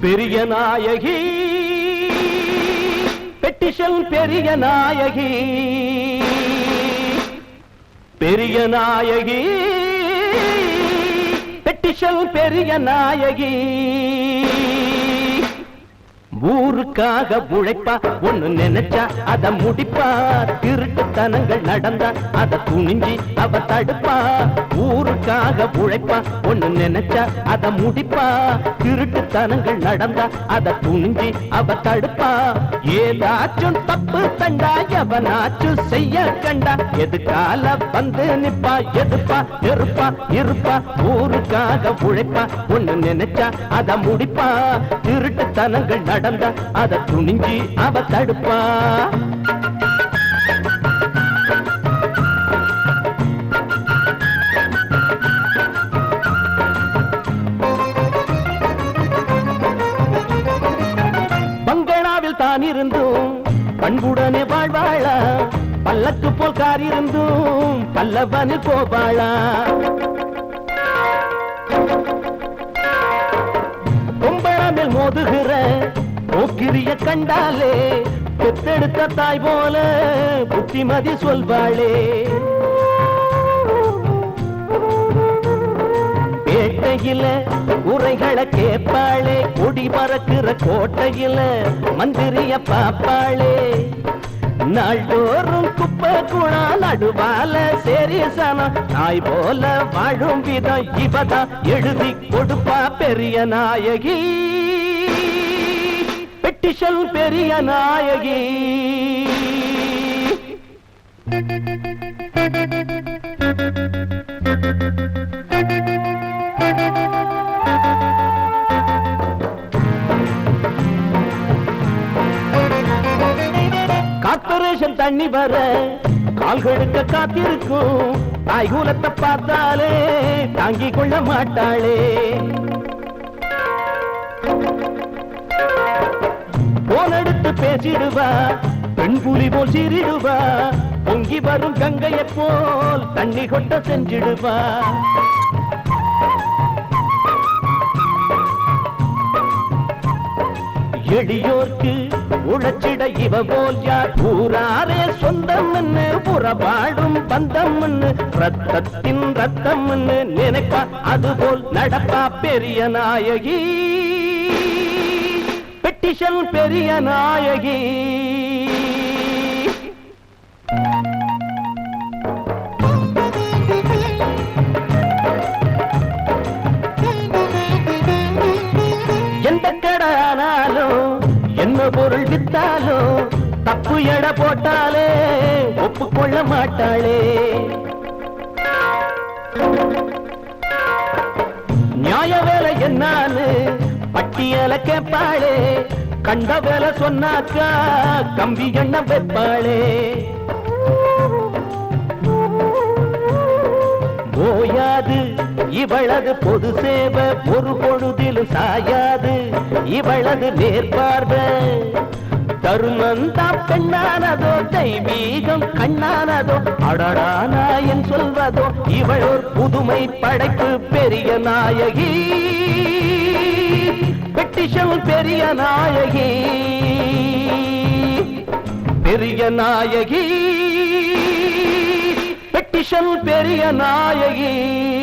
பெரிய நாயகி. பெட்டிஷன் பெரிய நாயகி. பெரிய நாயகி. பெட்டிஷன் பெரிய நாயகி. உனக்காக உழைப்பா ஒண்ணு நினைச்சா அத முடிப்பா. திருட்டுத்தனங்கள் நடந்தா அத துணிஞ்சி அவ தடுப்பா. ஊருக்காக உழைப்பா ஒண்ணு நினைச்சா அத முடிப்பா. திருட்டுத்தனங்கள் நடந்தா அத துணிஞ்சி அவ தடுப்பா. ஏதாச்சும் தப்பு தண்டா எவனாச்சும் செய்ய கண்டா எதுக்கால வந்து நிப்பா எதுப்பா நெருப்பா இருப்பா. ஊருக்காக உழைப்பா ஒண்ணு நினைச்சா அத முடிப்பா. திருட்டு தனங்கள் நடந்தா அதை துணிஞ்சி அவ தடுப்பா. பங்களாவில் தான் இருந்தும் பண்புடனே வாழ்வாளா. பல்லக்கு போல் கார் இருந்தும் பல்லவனு போவாளா. மோதுகிற போக்கிரிய கண்டாலே பெத்தெடுத்த தாய் போல புத்திமதி சொல்வாளே. பேட்டையில உரைகளை கேட்பாளே குடி பறக்கிற கோட்டையில மந்திரிய பாப்பாளே நாள்தோறும் குப்பை குணா நடுவால சேரியசனம் நாய் போல வாழும் விதம் இவதான். எழுதி கொடுப்பா பெரிய நாயகி. பிரிட்டிஷல் பெரிய நாயகி. கார்பரேஷன் தண்ணி வர கால் கெடுக்க காத்திருக்கும். தாய் குலத்தை பார்த்தாலே தாங்கிக் கொள்ள மாட்டாளே. பேசிடுவா. பெண் புலி போல் சிரிடுவா பொங்கி வரும் கங்கையை போல் தண்ணி கொட்ட செஞ்சிடுவா. எளியோர்க்கு உழைச்சிட இவ போல் யார்? ஊராரே சொந்தம் புறபாடும் பந்தம் ரத்தத்தின் ரத்தம் நினைப்பா. அதுபோல் நடப்பா பெரிய நாயகி. பிரிட்டிஷன் பெரிய நாயகி. எந்த கடானாலும் என்ன பொருள் வித்தாலும் தப்பு எட போட்டாலே ஒப்புக்கொள்ள மாட்டாளே. நியாய வேலை என்னான்னு பட்டியல கேட்பாளே கண்ட வேலை சொன்னாக்கா கம்பி எண்ண வைப்பாளே. ஓயாது இவளது பொது சேவை ஒரு பொழுதிலும் சாயாது. இவளது நேர்பார்வை தருணந்தாம் பெண்ணானதோ தெய்வீகம் கண்ணானதோ அடடா நாயன் சொல்வதோ இவள் ஒரு புதுமை படைப்பு பெரிய நாயகி. பெட்டிஷம் பெரிய நாயகி. பெரிய நாயகி. பெட்டிஷம் பெரிய நாயகி.